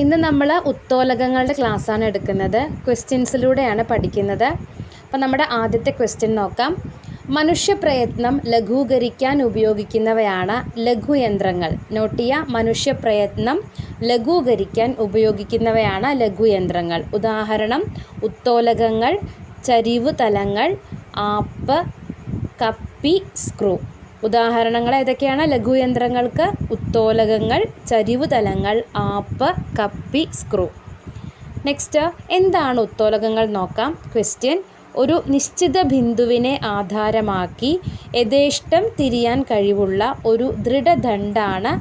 ഇന്ന് നമ്മൾ ഉത്തോലകങ്ങളുടെ ക്ലാസ്സാണ് എടുക്കുന്നത്. ക്വസ്റ്റ്യൻസിലൂടെയാണ് പഠിക്കുന്നത്. അപ്പം നമ്മുടെ ആദ്യത്തെ ക്വസ്റ്റ്യൻ നോക്കാം. മനുഷ്യപ്രയത്നം ലഘൂകരിക്കാൻ ഉപയോഗിക്കുന്നവയാണ് ലഘുയന്ത്രങ്ങൾ. നോട്ട് ചെയ്യുക മനുഷ്യപ്രയത്നം ലഘൂകരിക്കാൻ ഉപയോഗിക്കുന്നവയാണ് ലഘുയന്ത്രങ്ങൾ. ഉദാഹരണം ഉത്തോലകങ്ങൾ ചരിവ് തലങ്ങൾ ആപ്പ് കപ്പി സ്ക്രൂ. ഉദാഹരണങ്ങൾ ഏതൊക്കെയാണ്? ലഘുയന്ത്രങ്ങൾക്ക് ഉത്തോലകങ്ങൾ ചരിവ് തലങ്ങൾ ആപ്പ് കപ്പി സ്ക്രൂ. നെക്സ്റ്റ് എന്താണ് ഉത്തോലകങ്ങൾ നോക്കാം? ക്വസ്റ്റ്യൻ ഒരു നിശ്ചിത ബിന്ദുവിനെ ആധാരമാക്കി യഥേഷ്ടം തിരിയാൻ കഴിവുള്ള ഒരു ദൃഢദണ്ഡാണ്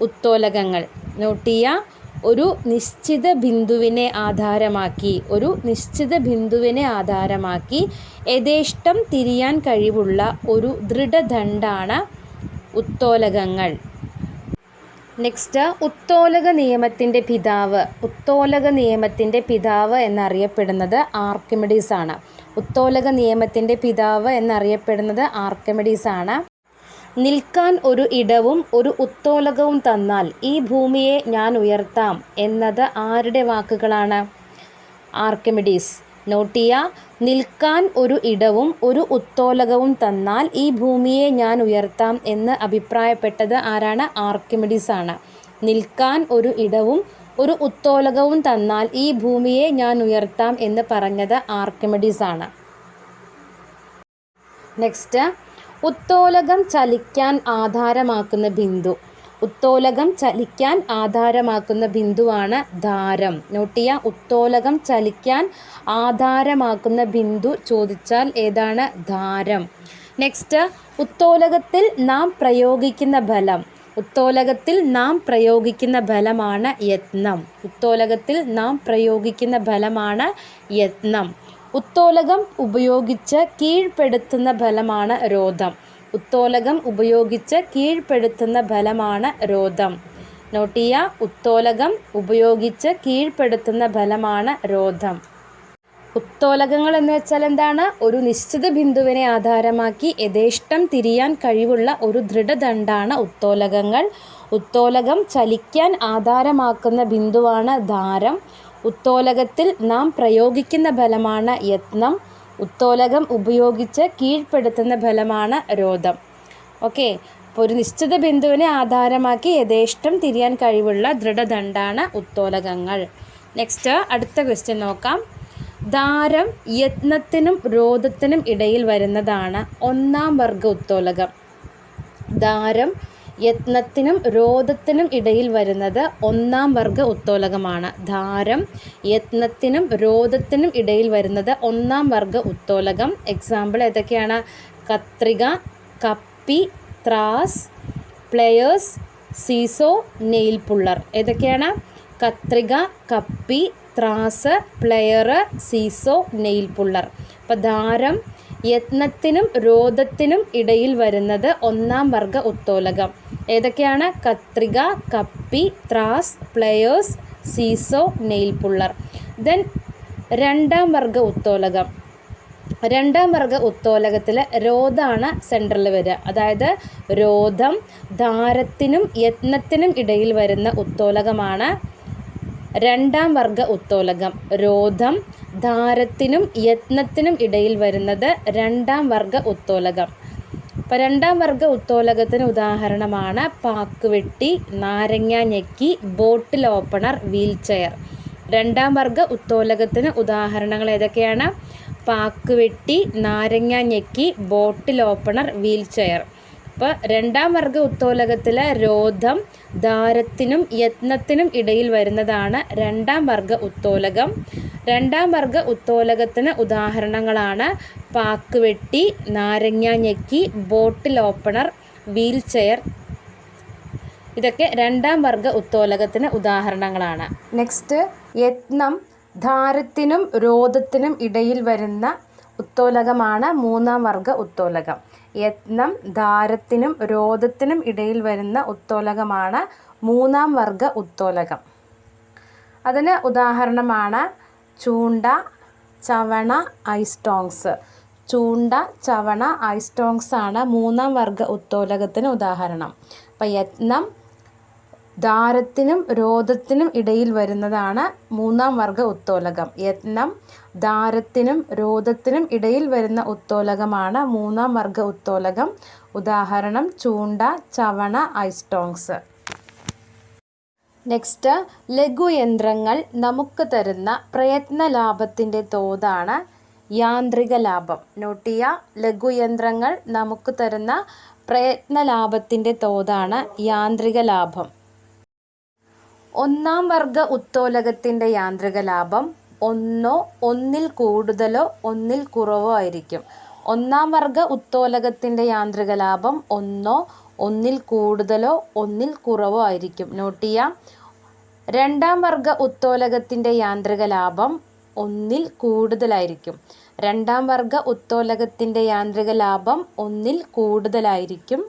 ഉത്തോലകങ്ങൾ. നോട്ട് ചെയ്യുക ഒരു നിശ്ചിത ബിന്ദുവിനെ ആധാരമാക്കി ഒരു നിശ്ചിത ബിന്ദുവിനെ ആധാരമാക്കി യഥേഷ്ടം തിരിയാൻ കഴിവുള്ള ഒരു ദൃഢദണ്ഡാണ് ഉത്തോലകങ്ങൾ. നെക്സ്റ്റ് ഉത്തോലക നിയമത്തിന്റെ പിതാവ്. ഉത്തോലക നിയമത്തിന്റെ പിതാവ് എന്നറിയപ്പെടുന്നത് ആർക്കിമിഡീസ് ആണ് ഉത്തോലക നിയമത്തിന്റെ പിതാവ് എന്നറിയപ്പെടുന്നത് ആർക്കിമിഡീസ് ആണ് നിൽക്കാൻ ഒരു ഇടവും ഒരു ഉത്തോലകവും തന്നാൽ ഈ ഭൂമിയെ ഞാൻ ഉയർത്താം എന്നത് ആരുടെ വാക്കുകളാണ്? ആർക്കിമിഡീസ് നോട്ടിയ നിൽക്കാൻ ഒരു ഇടവും ഒരു ഉത്തോലകവും തന്നാൽ ഈ ഭൂമിയെ ഞാൻ ഉയർത്താം എന്ന് അഭിപ്രായപ്പെട്ടത് ആരാണ്? ആർക്കിമിഡീസ് ആണ് നിൽക്കാൻ ഒരു ഇടവും ഒരു ഉത്തോലകവും തന്നാൽ ഈ ഭൂമിയെ ഞാൻ ഉയർത്താം എന്ന് പറഞ്ഞത് ആർക്കിമിഡീസ് ആണ് നെക്സ്റ്റ് ഉത്തോലകം ചലിക്കാൻ ആധാരമാക്കുന്ന ബിന്ദു. ഉത്തോലകം ചലിക്കാൻ ആധാരമാക്കുന്ന ബിന്ദുവാണ് ധാരം. നോട്ട് ചെയ്യുക ഉത്തോലകം ചലിക്കാൻ ആധാരമാക്കുന്ന ബിന്ദു ചോദിച്ചാൽ ഏതാണ്? ധാരം. നെക്സ്റ്റ് ഉത്തോലകത്തിൽ നാം പ്രയോഗിക്കുന്ന ബലം. ഉത്തോലകത്തിൽ നാം പ്രയോഗിക്കുന്ന ബലമാണ് യത്നം. ഉത്തോലകത്തിൽ നാം പ്രയോഗിക്കുന്ന ബലമാണ് യത്നം. ഉത്തോലകം ഉപയോഗിച്ച് കീഴ്പ്പെടുത്തുന്ന ബലമാണ് രോധം. ഉത്തോലകം ഉപയോഗിച്ച് കീഴ്പ്പെടുത്തുന്ന ബലമാണ് രോധം. നോട്ട് ചെയ്യുക ഉത്തോലകം ഉപയോഗിച്ച് കീഴ്പ്പെടുത്തുന്ന ബലമാണ് രോധം. ഉത്തോലകങ്ങൾ എന്ന് വെച്ചാൽ എന്താണ്? ഒരു നിശ്ചിത ബിന്ദുവിനെ ആധാരമാക്കി യഥേഷ്ടം തിരിയാൻ കഴിവുള്ള ഒരു ദൃഢദണ്ഡാണ് ഉത്തോലകങ്ങൾ. ഉത്തോലകം ചലിക്കാൻ ആധാരമാക്കുന്ന ബിന്ദുവാണ് ധാരം ഉത്തോലകത്തിൽ നാം പ്രയോഗിക്കുന്ന ബലമാണ് യത്നം. ഉത്തോലകം ഉപയോഗിച്ച് കീഴ്പ്പെടുത്തുന്ന ഫലമാണ് രോധം. ഓക്കെ അപ്പോൾ ഒരു നിശ്ചിത ബിന്ദുവിനെ ആധാരമാക്കി യഥേഷ്ടം തിരിയാൻ കഴിവുള്ള ദൃഢദണ്ഡാണ് ഉത്തോലകങ്ങൾ. നെക്സ്റ്റ് അടുത്ത ക്വസ്റ്റ്യൻ നോക്കാം. ധാരം യത്നത്തിനും രോധത്തിനും ഇടയിൽ വരുന്നതാണ് ഒന്നാം വർഗ ഉത്തോലകം. ധാരം യത്നത്തിനും രോധത്തിനും ഇടയിൽ വരുന്നത് ഒന്നാം വർഗ ഉത്തോലകമാണ്. ധാരം യത്നത്തിനും രോധത്തിനും ഇടയിൽ വരുന്നത് ഒന്നാം വർഗ ഉത്തോലകം. എക്സാമ്പിൾ ഏതൊക്കെയാണ്? കത്രിക കപ്പി ത്രാസ് പ്ലെയേഴ്സ് സീസോ നെയിൽ പുള്ളർ. ഏതൊക്കെയാണ്? കത്രിക കപ്പി ത്രാസ് പ്ലെയർ സീസോ നെയിൽ പുള്ളർ. അപ്പോൾ ധാരം യത്നത്തിനും രോധത്തിനും ഇടയിൽ വരുന്നത് ഒന്നാം വർഗ ഉത്തോലകം. ഏതൊക്കെയാണ്? കത്രിക കപ്പി ത്രാസ് pliers seesaw nail puller then രണ്ടാം വർഗ ഉത്തോലകം. രണ്ടാം വർഗ ഉത്തോലകത്തിൽ രോധാണ് സെൻട്രൽ വരിക അതായത് രോധം ധാരത്തിനും യത്നത്തിനും ഇടയിൽ വരുന്ന ഉത്തോലകമാണ് രണ്ടാം വർഗ ഉത്തോലകം. രോധം ധാരത്തിനും യത്നത്തിനും ഇടയിൽ വരുന്നത് രണ്ടാം വർഗ ഉത്തോലകം. അപ്പോൾ രണ്ടാം വർഗ ഉത്തോലകത്തിന് ഉദാഹരണമാണ് പാക്കുവെട്ടി നാരങ്ങ ഞെക്കി ബോട്ടിൽ ഓപ്പണർ വീൽ ചെയർ. രണ്ടാം വർഗ ഉത്തോലകത്തിന് ഉദാഹരണങ്ങൾ ഏതൊക്കെയാണ്? പാക്കുവെട്ടി നാരങ്ങ ഞെക്കി ബോട്ടിൽ ഓപ്പണർ വീൽ ചെയർ. അപ്പോൾ രണ്ടാം വർഗ ഉത്തോലകത്തിലെ രോധം ദാരത്തിനും യത്നത്തിനും ഇടയിൽ വരുന്നതാണ് രണ്ടാം വർഗ ഉത്തോലകം. രണ്ടാം വർഗ ഉത്തോലകത്തിന് ഉദാഹരണങ്ങളാണ് പാക്കുവെട്ടി നാരങ്ങ ഞെക്കി ബോട്ടിൽ ഓപ്പണർ വീൽ ചെയർ. ഇതൊക്കെ രണ്ടാം വർഗ ഉത്തോലകത്തിന് ഉദാഹരണങ്ങളാണ്. നെക്സ്റ്റ് യത്നം ധാരത്തിനും രോധത്തിനും ഇടയിൽ വരുന്ന ഉത്തോലകമാണ് മൂന്നാം വർഗ ഉത്തോലകം. യത്നം ധാരത്തിനും രോധത്തിനും ഇടയിൽ വരുന്ന ഉത്തോലകമാണ് മൂന്നാം വർഗ ഉത്തോലകം. അതിന് ഉദാഹരണമാണ് ചൂണ്ട ചവണ ഐസ്റ്റോങ്സ്. ചൂണ്ട ചവണ ഐസ്റ്റോങ്സ് ആണ് മൂന്നാം വർഗ ഉത്തോലകത്തിന് ഉദാഹരണം. അപ്പം യത്നം ദാരത്തിനും രോധത്തിനും ഇടയിൽ വരുന്നതാണ് മൂന്നാം വർഗ ഉത്തോലകം. യത്നം ദാരത്തിനും രോധത്തിനും ഇടയിൽ വരുന്ന ഉത്തോലകമാണ് മൂന്നാം വർഗ ഉത്തോലകം. ഉദാഹരണം ചൂണ്ട ചവണ ഐസ്റ്റോങ്സ് നെക്സ്റ്റ് ലഘുയന്ത്രങ്ങൾ നമുക്ക് തരുന്ന പ്രയത്ന ലാഭത്തിന്റെ തോതാണ് യാന്ത്രിക ലാഭം. നോട്ട് ചെയ്യുക ലഘുയന്ത്രങ്ങൾ നമുക്ക് തരുന്ന പ്രയത്ന ലാഭത്തിന്റെ തോതാണ് യാന്ത്രിക ലാഭം. ഒന്നാം വർഗ ഉത്തോലകത്തിന്റെ യാന്ത്രിക ലാഭം ഒന്നോ ഒന്നിൽ കൂടുതലോ ഒന്നിൽ കുറവോ ആയിരിക്കും. ഒന്നാം വർഗ ഉത്തോലകത്തിന്റെ യാന്ത്രിക ലാഭം ഒന്നോ ഒന്നിൽ കൂടുതലോ ഒന്നിൽ കുറവോ ആയിരിക്കും. നോട്ട് ചെയ്യാം. രണ്ടാം വർഗ ഉത്തോലകത്തിന്റെ യാന്ത്രിക ലാഭം ഒന്നിൽ കൂടുതലായിരിക്കും. രണ്ടാം വർഗ ഉത്തോലകത്തിന്റെ യാന്ത്രിക ലാഭം ഒന്നിൽ കൂടുതലായിരിക്കും.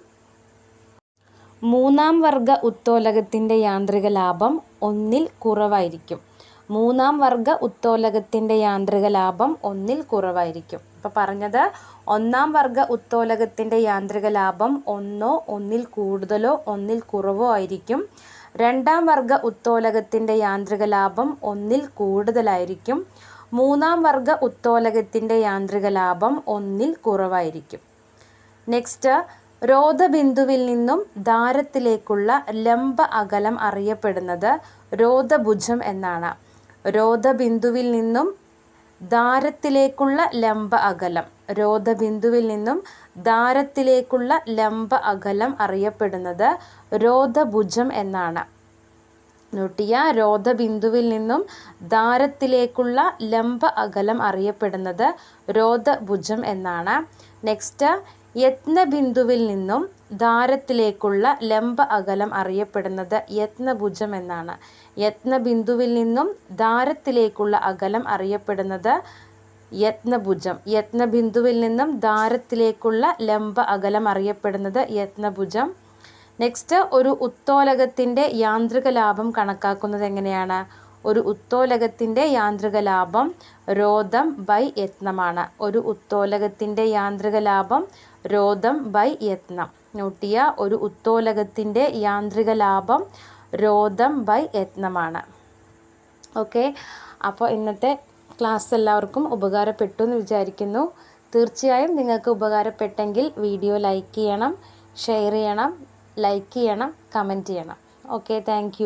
മൂന്നാം വർഗ ഉത്തോലകത്തിന്റെ യാന്ത്രിക ലാഭം ഒന്നിൽ കുറവായിരിക്കും. മൂന്നാം വർഗ ഉത്തോലകത്തിന്റെ യാന്ത്രിക ലാഭം ഒന്നിൽ കുറവായിരിക്കും. ഇപ്പോൾ പറഞ്ഞത് ഒന്നാം വർഗ ഉത്തോലകത്തിന്റെ യാന്ത്രിക ലാഭം ഒന്നോ ഒന്നിൽ കൂടുതലോ ഒന്നിൽ കുറവോ ആയിരിക്കും. രണ്ടാം വർഗ ഉത്തോലകത്തിന്റെ യാന്ത്രിക ലാഭം ഒന്നിൽ കൂടുതലായിരിക്കും. മൂന്നാം വർഗ ഉത്തോലകത്തിന്റെ യാന്ത്രിക ലാഭം ഒന്നിൽ കുറവായിരിക്കും. നെക്സ്റ്റ് രോധബിന്ദുവിൽ നിന്നും ദാരത്തിലേക്കുള്ള ലംബ അകലം അറിയപ്പെടുന്നത് രോധഭുജം എന്നാണ്. രോധബിന്ദുവിൽ നിന്നും ദാരത്തിലേക്കുള്ള ലംബ അകലം രോധബിന്ദുവിൽ നിന്നും ദാരത്തിലേക്കുള്ള ലംബ അകലം അറിയപ്പെടുന്നത് രോധഭുജം എന്നാണ്. നോട്ടിയ രോധബിന്ദുവിൽ നിന്നും ദാരത്തിലേക്കുള്ള ലംബ അകലം അറിയപ്പെടുന്നത് രോധഭുജം എന്നാണ്. നെക്സ്റ്റ് യത്നബിന്ദുവിൽ നിന്നും ദാരത്തിലേക്കുള്ള ലംബ അകലം അറിയപ്പെടുന്നത് യത്നഭുജം എന്നാണ്. യത്നബിന്ദുവിൽ നിന്നും ദാരത്തിലേക്കുള്ള അകലം അറിയപ്പെടുന്നത് യത്നഭുജം. യത്നബിന്ദുവിൽ നിന്നും ദാരത്തിലേക്കുള്ള ലംബ അകലം അറിയപ്പെടുന്നത് യത്നഭുജം. നെക്സ്റ്റ് ഒരു ഉത്തോലകത്തിന്റെ യാന്ത്രിക ലാഭം കണക്കാക്കുന്നത് എങ്ങനെയാണ്? ഒരു ഉത്തോലകത്തിന്റെ യാന്ത്രിക ലാഭം രോധം ബൈ യത്നമാണ്. ഒരു ഉത്തോലകത്തിന്റെ യാന്ത്രിക ലാഭം രോധം ബൈ യത്നം. നോട്ടിയ ഒരു ഉത്തോലകത്തിന്റെ യാന്ത്രിക ലാഭം രോധം ബൈ യത്നമാണ്. ഓക്കെ? അപ്പോൾ ഇന്നത്തെ ക്ലാസ് എല്ലാവർക്കും ഉപകാരപ്പെട്ടു എന്ന് വിചാരിക്കുന്നു. തീർച്ചയായും നിങ്ങൾക്ക് ഉപകാരപ്പെട്ടെങ്കിൽ വീഡിയോ ലൈക്ക് ചെയ്യണം ഷെയർ ചെയ്യണം ലൈക്ക് ചെയ്യണം കമന്റ് ചെയ്യണം. Okay thank